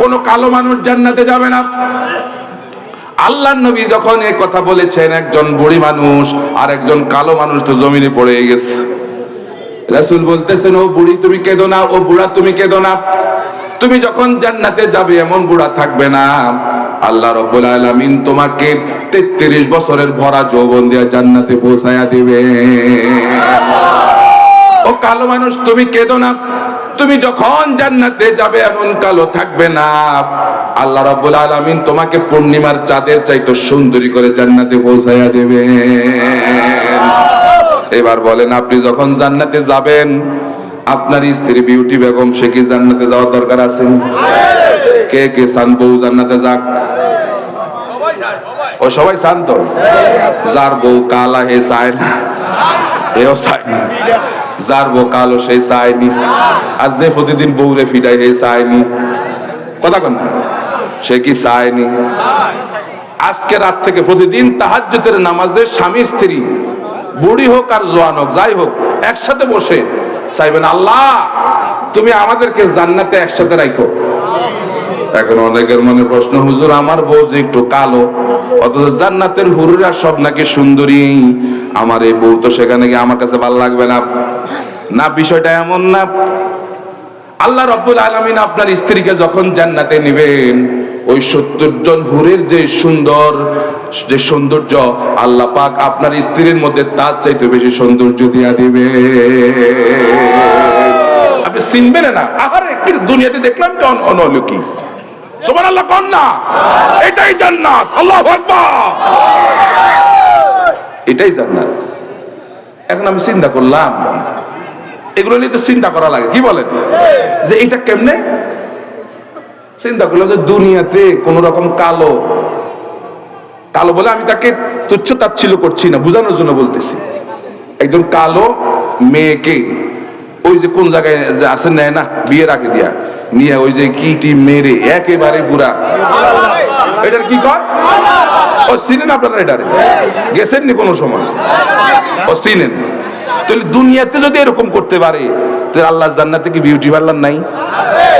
কোন কালো মানুষ জান্নাতে যাবে না। আল্লাহ নবী যখন এই কথা বলেছেন, একজন বুড়ি মানুষ আর একজন কালো মানুষ তো জমিনে পড়ে গেছে। রাসূল বলতেছেন, ও বুড়ি, তুমি কেঁদো না, ও বুড়া, তুমি কেঁদো না। তুমি যখন জান্নাতে যাবে, এমন বুড়া থাকবে না। আল্লাহ রব্বুল আলামিন তোমাকে 33 বছরের ভরা যৌবন দিয়ে জান্নাতে পৌঁছায়া দিবে ও কালো মানুষ, তুমি কেঁদো না। তুমি যখন জান্নাতে যাবে, এমন কালো থাকবে না। আল্লাহ রাব্বুল আলামিন তোমাকে পূর্ণিমার চাঁদের চাইতে সুন্দরী করে জান্নাতে পৌঁছায়া দেবে এবার বলেন, আপনি যখন জান্নাতে যাবেন, আপনার স্ত্রী বিউটি বেগম, সে কি জান্নাতে যাওয়ার দরকার আছে? কে কে চান বউ জান্নাতে যাক। ও সবাই চান তো যার বউ কালা, হে চায় না এও চায় না যার বউ সে চায়নি। আর যে প্রতিদিন বউরে ফিরাই হে চায়নি। কথা কন সে কি চায়নি? আজকে রাত থেকে প্রতিদিন তাহাজ্জুদের নামাজে স্বামী, স্ত্রী, বুড়ি হোক আর জোয়ান হোক, যাই হোক, একসাথে বসে চাইবেন, আল্লাহ, তুমি আমাদেরকে জান্নাতে একসাথে রাখো এখন অনেকের মনে প্রশ্ন, হুজুর, আমার বউ যে একটু কালো, অথচ জান্নাতের হুরুরা সব নাকি সুন্দরী। আমার এই বউ তো সেখানে গিয়ে আমার কাছে ভালো লাগবে না। না বিষয়টা এমন না। আল্লাহ রব্বুল আলমিন আপনার স্ত্রীকে যখন জান্নাতে নেবেন, ওই সত্তর জন হুরের যে সুন্দর, যে সৌন্দর্য, আল্লাহ পাক আপনার স্ত্রীর মধ্যে তার চাইতে বেশি সৌন্দর্য দিয়া দিবে আপনি চিনবেন না? আহারে দুনিয়াতে দেখলাম কি অন- অনলৌকিক। সুবহান আল্লাহ কন না? এটাই জান্নাত। আল্লাহ এটাই জান্নাত। এখন আমি চিন্তা করলাম এগুলো নিয়ে তো চিন্তা করা লাগে। কি বলেন? যে এটা কেমনে? চিন্তা করলাম যে দুনিয়াতে কোন রকম কালো কালো বলে আমি তাকে তুচ্ছ তাচ্ছিল্য করছি না, বোঝানোর জন্য বলতেছি। একজন কালো মেয়েকে ওই যে কোন জায়গায় যে আছে নেয় না, বিয়ের আগে দিয়া, নিয়ে ওই যে কিটি মেরে একেবারে বুড়া। এটার কি কর ও চিনেন আপনারা এটারে? গেছেন নি কোনো সময়? ও চিনেন। তাহলে দুনিয়াতে যদি এরকম করতে পারে, তাহলে আল্লাহ জান্নাতে কি বিউটি পার্লার নাই?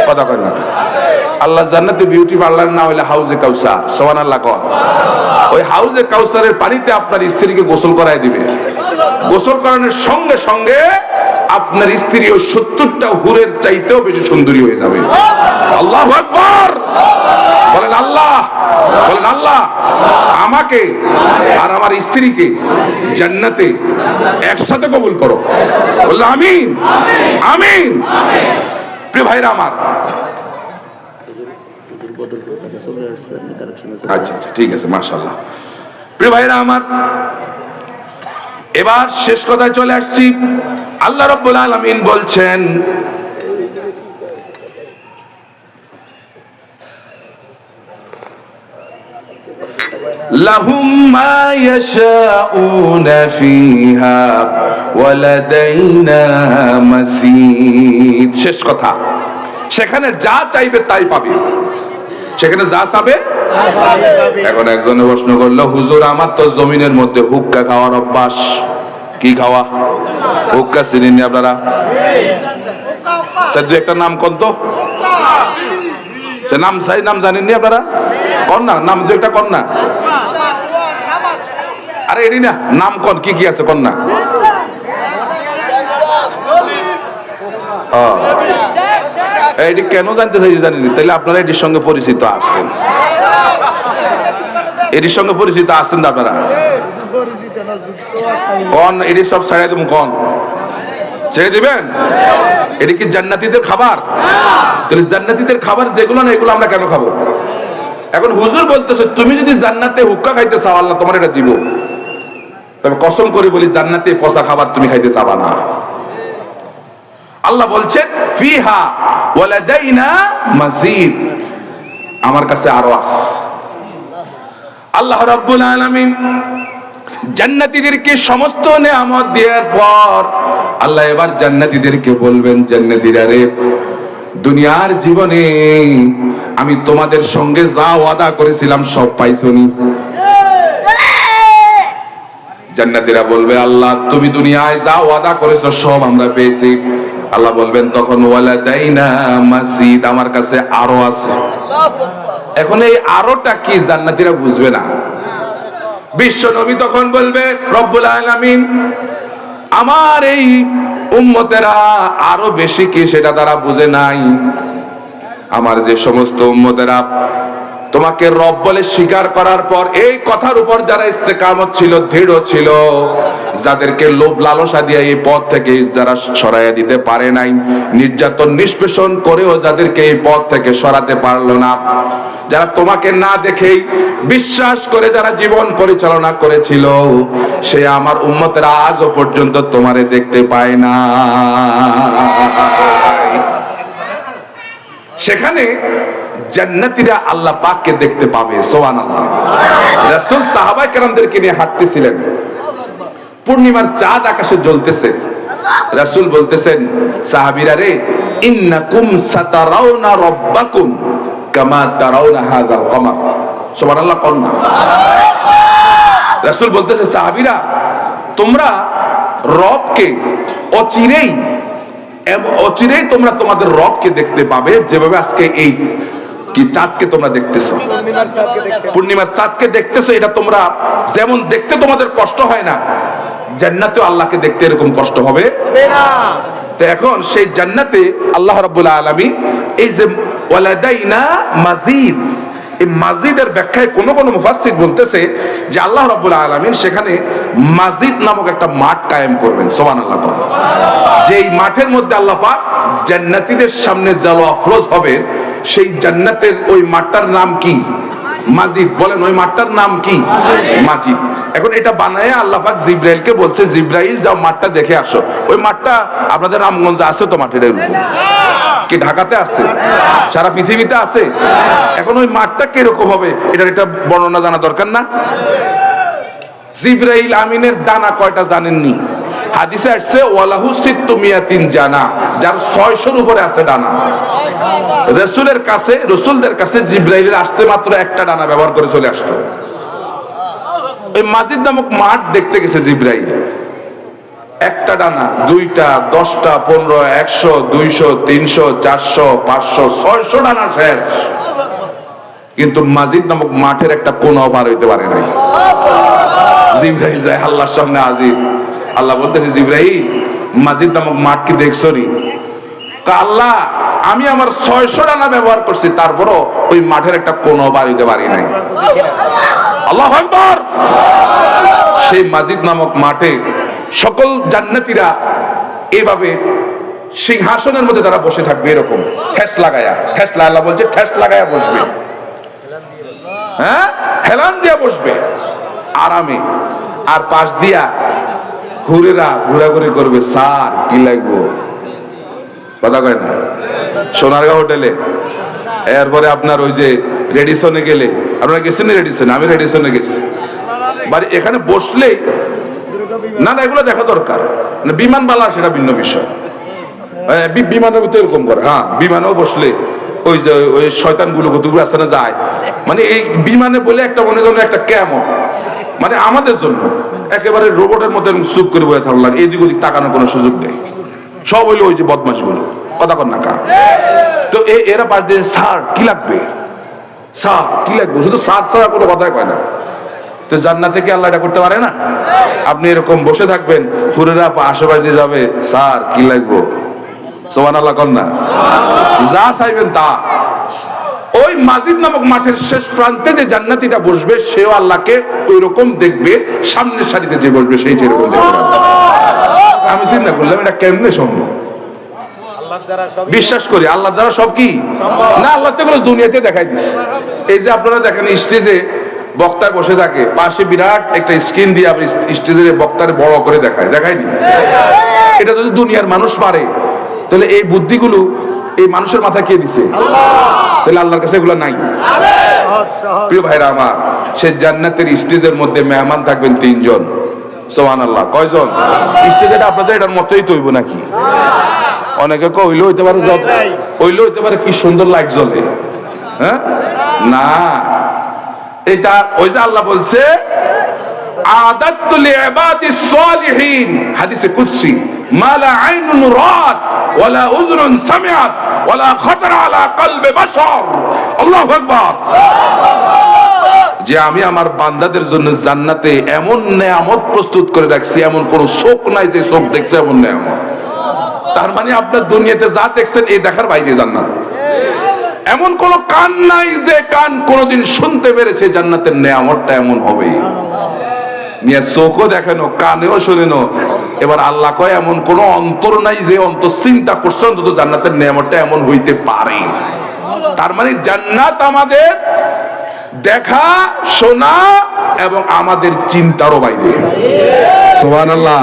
কথা কয় না আল্লাহ জান্নাতে বিউটি পার্লার না হলে হাউজে কাউসার সোহান আল্লাহ কর ওই হাউজে কাউসারের পানিতে আপনার স্ত্রীকে গোসল করায় দিবে। গোসল করানোর সঙ্গে সঙ্গে আপনার স্ত্রী ওই সত্তরটা হুরের চাইতেও বেশি সুন্দরী হয়ে যাবে। আল্লাহ আকবর! বলেন আল্লাহ, আমাকে আর আমার স্ত্রীকে জান্নাতে একসাথে কবুল করো। বলল আমিন আমিন। প্রিয় ভাইরা আমার। আচ্ছা আচ্ছা ঠিক আছে মার্শাল্লাহ প্রিয় ভাইরা আমার, এবার শেষ কথায় চলে আসছি। আল্লাহ রব্বুল আলামিন বলছেন لهم ما يشاءون فيها ولدينا مسيد শেষ কথা। সেখানে যা চাইবে তাই পাবে। সেখানে যা চাবে এখন একজনে প্রশ্ন করল, হুজুর, আমার তো জমিনের মধ্যে হুক্কা খাওয়ার অভ্যাস। কি খাওয়া? হুক্কা চিনেননি আপনারা? তার দু একটা নাম কত নাম সাই নাম জানেননি আপনারা? কন না নাম দু একটা কন না আরে এডি না, নাম কন, কি কি আছে কন না ও। এটি কেন জানতে চাইছি জানেন তাহলে আপনারা এটির সঙ্গে পরিচিত আছেন। এটির সঙ্গে পরিচিত আছেন তো আপনারা? কন এটি সব ছাড়াই দেবো, কন। ছেড়ে দিবেন? এটি কি জান্নাতিদের খাবার? তাহলে জান্নাতীদের খাবার যেগুলো না, এগুলো আমরা কেন খাব? এখন হুজুর বলতেছে, তুমি যদি জান্নাতে হুক্কা খাইতে চাও, আল্লাহ তোমার এটা দিব তবে কসম করে বলি, জান্নাতে পচা খাবার তুমি খাইতে চাবা না। আল্লাহ বলছেন, ফিহা ওয়ালাদাইনা মাজিদ। আমার কাছে আরও আছে। আল্লাহ রাব্বুল আলামিন জান্নাতীদেরকে সমস্ত নেয়ামত দেওয়ার পর আল্লাহ এবার জান্নাতীদেরকে বলবেন, জান্নাতীরা রে, দুনিয়ার জীবনে আমি তোমাদের সঙ্গে যা ওয়াদা করেছিলাম সব পাইছনি জান্নাতীরা বলবে, আল্লাহ, তুমি দুনিয়ায় যা ওয়াদা করেছ সব আমরা পেয়েছি। আল্লাহ বলবেন, তখন ওয়ালা দাইনা মাসিদ আমার কাছে আরও আছে। এখন এই আরোটা কি জান্নাতিরা বুঝবে না। বিশ্ব নবী তখন বলবে, রব্বুল আলামিন, আমার এই উম্মতেরা আরও বেশি কি সেটা তারা বুঝে নাই? আমার যে সমস্ত উম্মতেরা, তোমাকে রব বলে স্বীকার করার পর এই কথার উপর যারা ইস্তেকামত ছিল, দৃঢ় ছিল, যাদেরকে লোভ লালসা দিয়ে এই পথ থেকে যারা সরাইয়া দিতে পারে নাই, নির্যাতন, নিষ্পেষণ করেও যাদেরকে এই পথ থেকে সরাতে পারল না। যারা তোমাকে না দেখেই বিশ্বাস করে যারা জীবন পরিচালনা করেছিল, সে আমার উম্মতেরা আজও পর্যন্ত তোমারে দেখতে পায় না। সেখানে জান্নাতীরা আল্লাহ পাককে দেখতে পাবে সোহান আল্লাহ রাসূল সাহাবায়ে কেরামদেরকে নিয়ে হাঁটতেছিলেন। পূর্ণিমার চাঁদ আকাশে জ্বলতেছে। রাসূল বলতেছেন, সাহাবীরা রে, ইন্নাকুম সাতারাউনা রাব্বাকুম কামা তারাউনা হাযাল কমার। কন্না রাসূল বলতেছে, সাহাবীরা, তোমরা রবকে অচিরেই অচিরেই তোমরা তোমাদের রবকে দেখতে পাবে যেভাবে আজকে এই কি চাঁদকে তোমরা দেখতেছো। পূর্ণিমার চাঁদকে দেখতেছো এটা তোমরা যেমন দেখতে তোমাদের কষ্ট হয় না জান্নাতে আল্লাহকে দেখতে এরকম কষ্ট হবে। তো এখন সেই জান্নাতে আল্লাহ রাব্বুল আলামিন এই যে ওয়ালাদাইনা মাজিদ এই মাজিদের ব্যাখ্যায় কোন কোন মুফাসসির বলতেছে যে আল্লাহ রাব্বুল আলামিন সেখানে মাজিদ নামক একটা মাঠ কায়েম করবেন সুবহানাল্লাহ যে এই মাঠের মধ্যে আল্লাহ পাক জান্নাতীদের সামনে জালো আফরোজ হবে, সেই জান্নাতের ওই মাঠটার নাম কি? মাজিদ, বলেন, ওই মাঠটার নাম কি? মাজিদ। এখন এটা বানায় আল্লাহ পাক জিব্রাইলকে বলছে, জিব্রাইল, যাও মাঠটা দেখে আসো। ওই মাঠটা আপনাদের রামগঞ্জে আছে তো মাঠের এরকম? কি, ঢাকাতে আছে? সারা পৃথিবীতে আছে? এখন ওই মাঠটা কীরকম হবে? এটার এটা বর্ণনা জানা দরকার না? জিব্রাইল আমিনের ডানা কয়টা জানেননি? হাদিসে আসছে, ওয়ালাহু সিত্তু মিয়াতিন জানা যার 600 উপরে আছে ডানা। রসুলের কাছে, রসুলদের কাছে জিব্রাইলের আসতে মাত্র একটা ডানা ব্যবহার করে চলে আসতো। ওই মাজিদ নামক মাঠ দেখতে গেছে জিব্রাইল। একটা ডানা, দুইটা, দশটা, পনেরো, একশো, দুইশো, তিনশো, চারশো, পাঁচশো, ছয়শো ডানা শেষ। কিন্তু মাজিদ নামক মাঠের একটা কোন অভার হইতে পারে নাই। জিব্রাইল যায় আল্লাহর সামনে আজিব। আল্লাহ বলতেছে, জিব্রাইল, মাজিদ নামক মাঠ কি দেখছ নি? তা আল্লাহ, আমি আমার ছয়শো ডানা ব্যবহার করছি, তারপরও ওই মাঠের একটা কোন হইতে পারি নাই। আল্লাহ সেই মাজিদ নামক মাঠে সকল জান্নাতিরা এভাবে সিংহাসনের মধ্যে তারা বসে থাকবে এরকম। ঠেস লাগায়া, ঠেস আল্লাহ বলছে, ঠেস লাগায়া বসবে। হ্যাঁ? হেলান দিয়া বসবে। আরামে। আর পাশ দিয়া ঘুরেরা ঘোরাঘুরি করবে স্যার কি লাগবো? কথা কয় না? সোনারগাঁও হোটেলে? এরপরে আপনার ওই যে রেডিসনে গেলে। আপনারা গেছেন রেডিসনে? আমি রেডিসনে গেছি। বাড়ি এখানে বসলে না না এগুলো দেখা দরকার। মানে বিমান বালা সেটা ভিন্ন বিষয়। হ্যাঁ, বিমানের ভিতরে এরকম করে। হ্যাঁ বিমানেও বসলে ওই যে ওই শয়তানগুলো কতগুলো আস্তানে যায়। মানে এই বিমানে বলে একটা মনে করেন একটা কেমন মানে আমাদের জন্য। একেবারে রোবটের মতো চুপ করে বয়ে থাকল লাগে এদিক ওদিক তাকানোর কোনো সুযোগ নেই। সব হইল ওই যে বদমাসগুলো। কথা কর না কা তো এরা পাশ দিয়ে, স্যার, কি লাগবে? স্যার, কি লাগবে? শুধু স্যার ছাড়া কোনো কথাই কয় না। তো জান্নাতে কি আল্লাহ এটা করতে পারে না? আপনি এরকম বসে থাকবেন, হুরেরা আশেপাশে দিয়ে যাবে, স্যার, কি লাগবো? সোমান আল্লাহ কন্যা যা চাইবেন তা। ওই মাজিদ নামক মাঠের শেষ প্রান্তে যে জান্নাতিটা বসবে, সেও আল্লাহকে ওই রকম দেখবে সামনের সারিতে যে বসবে, সেই যেরকম দেখবে। আমি চিন্তা করলাম, এটা কেমনে সম্ভব? বিশ্বাস করি আল্লাহ দ্বারা সব কি? না, আল্লাহ তো দুনিয়াতে দেখাই দিচ্ছে এই যে আপনারা দেখেন স্টেজে বক্তায় বসে থাকে, পাশে বিরাট একটা স্ক্রিন দিয়ে আপনি স্টেজে বক্তার বড় করে দেখায়, দেখায়নি? এটা যদি দুনিয়ার মানুষ পারে, তাহলে এই বুদ্ধিগুলো এই মানুষের মাথায় কে দিছে? তাহলে আল্লাহর কাছে এগুলো নাই। প্রিয় ভাইরা আমার সে জান্নাতের স্টেজের মধ্যে মেহমান থাকবেন তিনজন। সোহান আল্লাহ। কয়জন স্টেজেটা আপনাদের এটার মতোই তৈব নাকি? অনেকে হইতে পারে হইতে পারে কি সুন্দর লাইট জ্বলে? হ্যাঁ? না। এটা ওই যে আল্লাহ বলছে আদাত্তু লিইবাদি সালিহিন হাদিসে কুদসি মা লা আইনুন রাত ওয়ালা উযরুন সামিআত। যে আমি আমার বান্দাদের জন্য জান্নাতে এমন নেয়ামত প্রস্তুত করে রাখছি, এমন কোন শোক নাই যে শোক দেখছে এমন নেয়ামত। তার মানে আপনার দুনিয়াতে যা দেখছেন, এই দেখার বাইরে জান্নাত। এমন কোন কান নাই যে কান কোনদিন শুনতে পেরেছে জান্নাতের নেয়ামতটা এমন হবে। নিয়ে চোখও দেখানো কানেও শোনেনো এবার আল্লাহ কয়, এমন কোন অন্তর নাই যে অন্তর চিন্তা করছে, অন্তত জান্নাতের নেয়ামতটা এমন হইতে পারে। তার মানে জান্নাত আমাদের দেখা, শোনা এবং আমাদের চিন্তারও বাইরে। আল্লাহ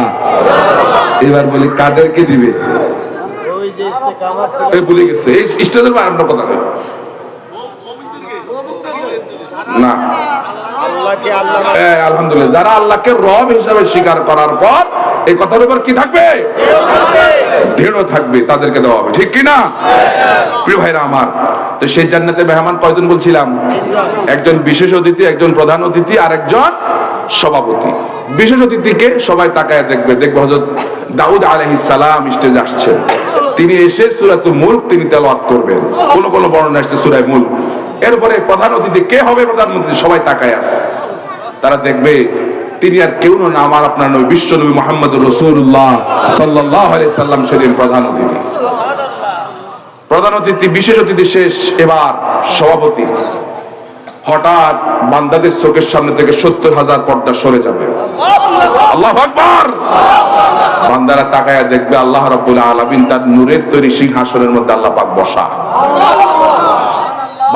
এবার বলি, কাদেরকে দিবে? ভুলে গেছে। এই স্টেজের বাইরে কথা না। হ্যাঁ, আলহামদুলিল্লাহ। যারা আল্লাহকে রব হিসাবে স্বীকার করার পর এই কথার উপর কি থাকবে? থাকবে তাদেরকে দেওয়া হবে। ঠিক প্রিয় ভাইরা আমার তো সেই জান্নাতে মেহমান কয়জন বলছিলাম? একজন বিশেষ অতিথি একজন প্রধান অতিথি আর একজন সভাপতি। বিশেষ অতিথিকে সবাই তাকায় দেখবে। দেখবে হযরত দাউদ আলাইহিস সালাম স্টেজে আসছেন। তিনি এসে সূরাতুল মুলক তিনি তেলাওয়াত করবেন। কোন কোন বর্ণনা আসছে সূরা মুলক। এরপরে প্রধান অতিথি কে হবে প্রধানমন্ত্রী? সবাই তাকায় আছে। তারা দেখবে, তিনি আর কেউ না আমার আপনার নবী, বিশ্ব নবী মোহাম্মদ রসুল্লাহ সাল্লাহ সাল্লাম সেদিন প্রধান অতিথি। প্রধান অতিথি, বিশেষ অতিথি শেষ, এবার সভাপতি। হঠাৎ বান্দাদের চোখের সামনে থেকে সত্তর হাজার পর্দা সরে যাবে। আল্লাহ আকবার! বান্দারা তাকায়া দেখবে, আল্লাহ রাব্বুল আলামিন তার নূরের তৈরি সিংহাসনের মধ্যে আল্লাহ পাক বসা।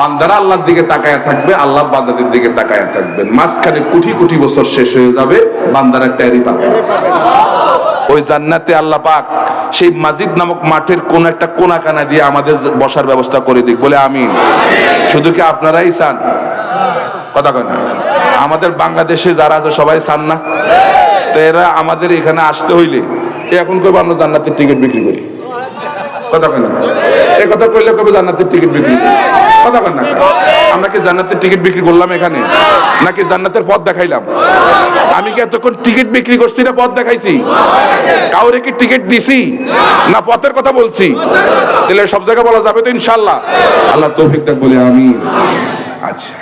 বান্দারা আল্লাহর দিকে তাকায়া থাকবে, আল্লাহ বান্দাদের দিকে তাকায়া থাকবেন। মাঝখানে কোটি কোটি বছর শেষ হয়ে যাবে, বান্দারা ট্যারি পাবে ওই জান্নাতে আল্লাহ পাক সেই মাজিদ নামক মাঠের কোন একটা কোনা কানা দিয়ে আমাদের বসার ব্যবস্থা করে দিক, বলে আমি শুধু কি আপনারাই চান? কথা কয় না। আমাদের বাংলাদেশে যারা আছে, সবাই চান না? তো এরা আমাদের এখানে আসতে হইলে এখন করব আমরা জান্নাতের টিকিট বিক্রি করি। কথা কয় না এই কথা কইলে কবে জান্নাতের টিকিট বিক্রি? কথা কয় না আমরা কি জান্নাতের টিকিট বিক্রি করলাম এখানে? নাকি জান্নাতের পথ দেখাইলাম? আমি কি এতক্ষণ টিকিট বিক্রি করছি না পথ দেখাইছি? কাউরে কি টিকিট দিছি? না পথের কথা বলছি? তাহলে সব জায়গায় বলা যাবে তো ইনশাল্লাহ আল্লাহ তৌফিক বলে আমি আচ্ছা।